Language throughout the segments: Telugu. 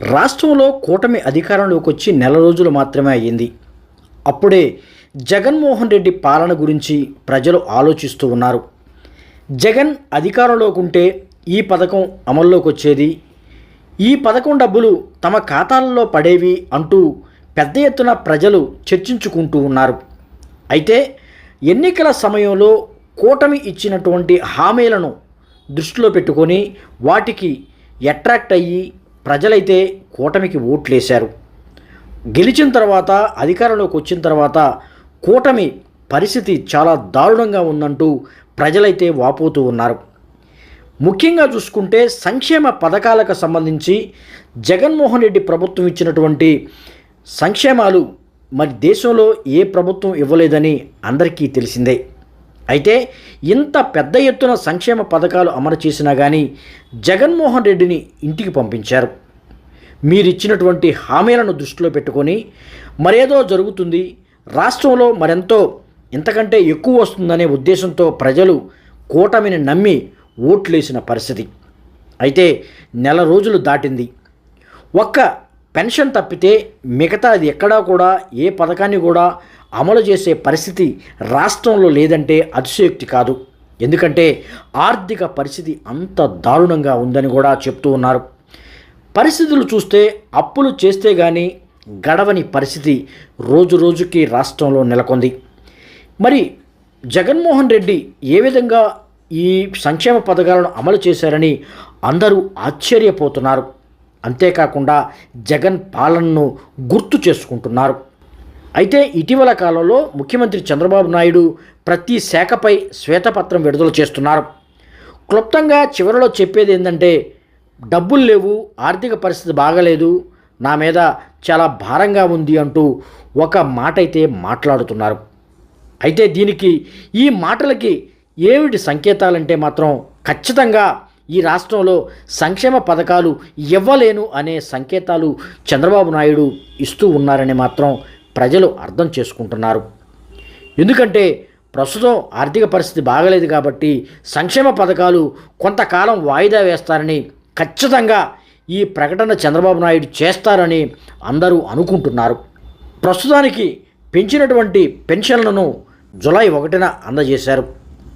రాష్ట్రంలో కూటమి అధికారంలోకి వచ్చి నెల రోజులు మాత్రమే అయ్యింది. అప్పుడే జగన్మోహన్ రెడ్డి పాలన గురించి ప్రజలు ఆలోచిస్తూ ఉన్నారు. జగన్ అధికారంలోకి ఉంటే ఈ పథకం అమల్లోకి వచ్చేది. ఈ పథకం డబ్బులు తమ ఖాతాలలో పడేవి అంటూ పెద్ద ఎత్తున ప్రజలు చర్చించుకుంటూ ఉన్నారు. అయితే ఎన్నికల సమయంలో కూటమి ఇచ్చినటువంటి హామీలను దృష్టిలో పెట్టుకొని వాటికి అట్రాక్ట్ అయ్యి ప్రజలైతే కూటమికి ఓట్లేశారు. గెలిచిన తర్వాత అధికారంలోకి వచ్చిన తర్వాత కూటమి పరిస్థితి చాలా దారుణంగా ఉందంటూ ప్రజలైతే వాపోతూ ఉన్నారు. ముఖ్యంగా చూసుకుంటే సంక్షేమ పథకాలకు సంబంధించి జగన్మోహన్ రెడ్డి ప్రభుత్వం ఇచ్చినటువంటి సంక్షేమాలు మరి దేశంలో ఏ ప్రభుత్వం ఇవ్వలేదని అందరికీ తెలిసిందే. అయితే ఇంత పెద్ద ఎత్తున సంక్షేమ పథకాలు అమలు చేసినా కానీ జగన్మోహన్ రెడ్డిని ఇంటికి పంపించారు. మీరిచ్చినటువంటి హామీలను దృష్టిలో పెట్టుకొని మరేదో జరుగుతుంది రాష్ట్రంలో మరెంతో ఇంతకంటే ఎక్కువ వస్తుందనే ఉద్దేశంతో ప్రజలు కూటమిని నమ్మి ఓట్లేసిన పరిస్థితి. అయితే నెల రోజులు దాటింది. ఒక్క పెన్షన్ తప్పితే మిగతా అది ఎక్కడా కూడా ఏ పథకాన్ని కూడా అమలు చేసే పరిస్థితి రాష్ట్రంలో లేదంటే అతిశయోక్తి కాదు. ఎందుకంటే ఆర్థిక పరిస్థితి అంత దారుణంగా ఉందని కూడా చెప్తూ ఉన్నారు. పరిస్థితులు చూస్తే అప్పులు చేస్తే కానీ గడవని పరిస్థితి రోజు రోజుకి రాష్ట్రంలో నెలకొంది. మరి జగన్మోహన్ రెడ్డి ఏ విధంగా ఈ సంక్షేమ పథకాలను అమలు చేశారని అందరూ ఆశ్చర్యపోతున్నారు. అంతేకాకుండా జగన్ పాలనను గుర్తు చేసుకుంటున్నారు. అయితే ఇటీవల కాలంలో ముఖ్యమంత్రి చంద్రబాబు నాయుడు ప్రతి శాఖపై శ్వేతపత్రం విడుదల చేస్తున్నారు. క్లుప్తంగా చివరిలో చెప్పేది ఏంటంటే డబ్బులు లేవు ఆర్థిక పరిస్థితి బాగలేదు నా మీద చాలా భారంగా ఉంది అంటూ ఒక మాట అయితే మాట్లాడుతున్నారు. అయితే దీనికి ఈ మాటలకి ఏమిటి సంకేతాలంటే మాత్రం ఖచ్చితంగా ఈ రాష్ట్రంలో సంక్షేమ పథకాలు ఇవ్వలేను అనే సంకేతాలు చంద్రబాబు నాయుడు ఇస్తూ ఉన్నారని మాత్రం ప్రజలు అర్థం చేసుకుంటున్నారు. ఎందుకంటే ప్రస్తుతం ఆర్థిక పరిస్థితి బాగలేదు కాబట్టి సంక్షేమ పథకాలు కొంతకాలం వాయిదా వేస్తారని ఖచ్చితంగా ఈ ప్రకటన చంద్రబాబు నాయుడు చేస్తారని అందరూ అనుకుంటున్నారు. ప్రస్తుతానికి పెంచినటువంటి పెన్షన్లను జులై ఒకటిన అందజేశారు.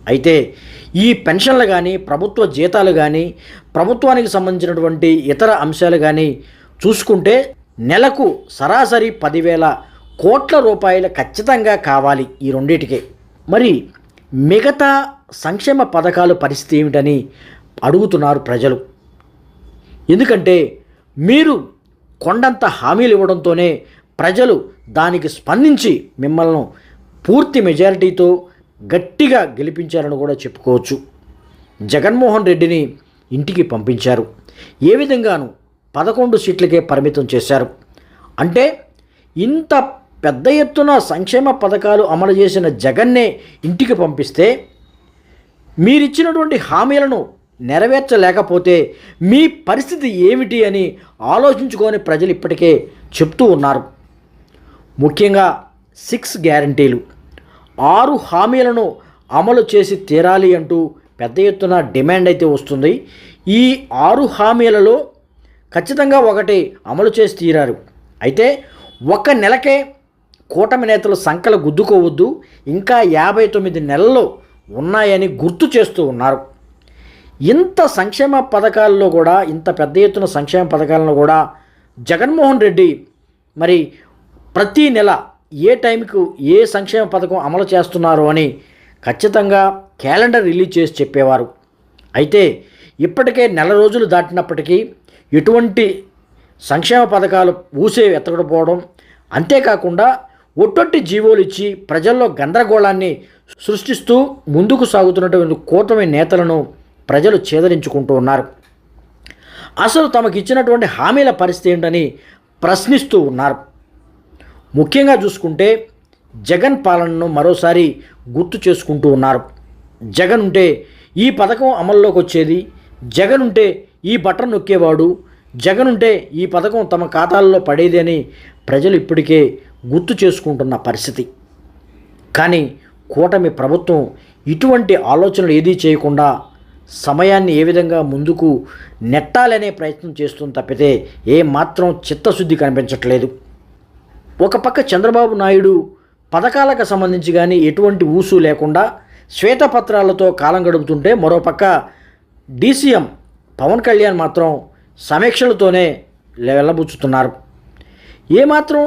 అయితే ఈ పెన్షన్లు కానీ ప్రభుత్వ జీతాలు కానీ ప్రభుత్వానికి సంబంధించినటువంటి ఇతర అంశాలు కానీ చూసుకుంటే నెలకు సరాసరి పదివేల కోట్ల రూపాయలు ఖచ్చితంగా కావాలి ఈ రెండింటికే. మరి మిగతా సంక్షేమ పథకాలు పరిస్థితి ఏమిటని అడుగుతున్నారు ప్రజలు. ఎందుకంటే మీరు కొండంత హామీలు ఇవ్వడంతోనే ప్రజలు దానికి స్పందించి మిమ్మల్ని పూర్తి మెజారిటీతో గట్టిగా గెలిపించారని కూడా చెప్పుకోవచ్చు. జగన్మోహన్ రెడ్డిని ఇంటికి పంపించారు. ఏ విధంగాను పదకొండు సీట్లకే పరిమితం చేశారు. అంటే ఇంత పెద్ద ఎత్తున సంక్షేమ పథకాలు అమలు చేసిన జగన్నే ఇంటికి పంపిస్తే మీరిచ్చినటువంటి హామీలను నెరవేర్చలేకపోతే మీ పరిస్థితి ఏమిటి అని ఆలోచించుకొని ప్రజలు ఇప్పటికే చెప్తూ ఉన్నారు. ముఖ్యంగా సిక్స్ గ్యారంటీలు. ఆరు హామీలను అమలు చేసి తీరాలి అంటూ పెద్ద ఎత్తున డిమాండ్ అయితే వస్తుంది. ఈ ఆరు హామీలలో ఖచ్చితంగా ఒకటి అమలు చేసి తీరారు. అయితే ఒక నెలకే కూటమి నేతలు సంఖ్యలు గుద్దుకోవద్దు ఇంకా యాభై తొమ్మిది నెలలు ఉన్నాయని గుర్తు చేస్తూ ఉన్నారు. ఇంత సంక్షేమ పథకాల్లో కూడా ఇంత పెద్ద ఎత్తున సంక్షేమ పథకాలను కూడా జగన్మోహన్ రెడ్డి మరి ప్రతీ నెల ఏ టైంకు ఏ సంక్షేమ పథకం అమలు చేస్తున్నారు అని ఖచ్చితంగా క్యాలెండర్ రిలీజ్ చేసి చెప్పేవారు. అయితే ఇప్పటికే నెల రోజులు దాటినప్పటికీ ఎటువంటి సంక్షేమ పథకాలు ఊసే ఎత్తకపోవడం అంతేకాకుండా ఒట్టొట్టి జీవోలు ఇచ్చి ప్రజల్లో గందరగోళాన్ని సృష్టిస్తూ ముందుకు సాగుతున్నటువంటి కూటమి నేతలను ప్రజలు చేదరించుకుంటూ ఉన్నారు. అసలు తమకు ఇచ్చినటువంటి హామీల పరిస్థితి ఏంటని ప్రశ్నిస్తూ ఉన్నారు. ముఖ్యంగా చూసుకుంటే జగన్ పాలనను మరోసారి గుర్తు చేసుకుంటూ ఉన్నారు. జగన్ ఉంటే ఈ పథకం అమల్లోకి వచ్చేది జగన్ ఉంటే ఈ బటన్ నొక్కేవాడు జగన్ ఉంటే ఈ పథకం తమ ఖాతాల్లో పడేది అని ప్రజలు ఇప్పటికే గుర్తు చేసుకుంటున్న పరిస్థితి. కానీ కూటమి ప్రభుత్వం ఇటువంటి ఆలోచనలు ఏదీ చేయకుండా సమయాన్ని ఏ విధంగా ముందుకు నెట్టాలనే ప్రయత్నం చేస్తుంది తప్పితే ఏ మాత్రం చిత్తశుద్ధి కనిపించట్లేదు. ఒక పక్క చంద్రబాబు నాయుడు పథకాలకు సంబంధించి కానీ ఎటువంటి ఊసు లేకుండా శ్వేతపత్రాలతో కాలం గడుపుతుంటే మరోపక్క డీసీఎం పవన్ కళ్యాణ్ మాత్రం సమీక్షలతోనే వెళ్ళబుచ్చుతున్నారు. ఏమాత్రం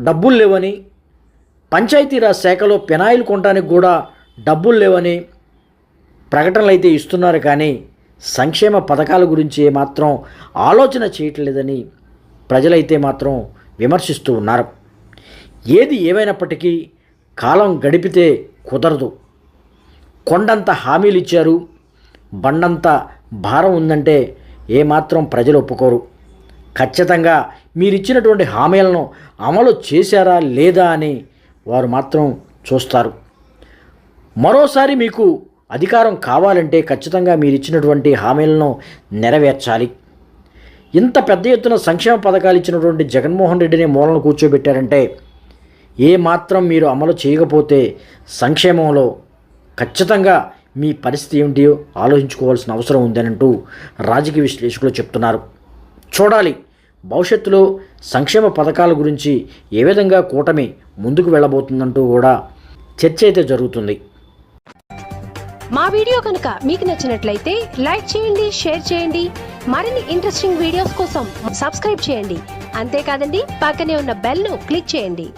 డబ్బులు లేవని పంచాయతీరాజ్ శాఖలో పెనాయిల్ కొనడానికి కూడా డబ్బులు లేవని ప్రకటనలు అయితే ఇస్తున్నారు కానీ సంక్షేమ పథకాల గురించి ఏమాత్రం ఆలోచన చేయట్లేదని ప్రజలైతే మాత్రం విమర్శిస్తూ ఉన్నారు. ఏది ఏమైనప్పటికీ కాలం గడిపితే కుదరదు. కొండంత హామీలు ఇచ్చారు బండంత భారం ఉందంటే ఏమాత్రం ప్రజలు ఒప్పుకోరు. ఖచ్చితంగా మీరిచ్చినటువంటి హామీలను అమలు చేశారా లేదా అని వారు మాత్రం చూస్తారు. మరోసారి మీకు అధికారం కావాలంటే ఖచ్చితంగా మీరు ఇచ్చినటువంటి హామీలను నెరవేర్చాలి. ఇంత పెద్ద ఎత్తున సంక్షేమ పథకాలు ఇచ్చినటువంటి జగన్మోహన్ రెడ్డిని మూలను కూర్చోబెట్టారంటే ఏ మాత్రం మీరు అమలు చేయకపోతే సంక్షేమంలో ఖచ్చితంగా మీ పరిస్థితి ఏమిటియో ఆలోచించుకోవాల్సిన అవసరం ఉందనంటూ రాజకీయ విశ్లేషకులు చెప్తున్నారు. చూడాలి. భవిష్యత్తులో సంక్షేమ పథకాల గురించి ఏ విధంగా కూటమి ముందుకు వెళ్ళబోతుందంటూ కూడా చర్చ అయితే జరుగుతుంది. మా వీడియో కనుక మీకు నచ్చినట్లయితే లైక్ చేయండి షేర్ చేయండి. మరిన్ని ఇంట్రెస్టింగ్ వీడియోస్ కోసం సబ్స్క్రైబ్ చేయండి. అంతేకాదండి పక్కనే ఉన్న బెల్ను క్లిక్ చేయండి.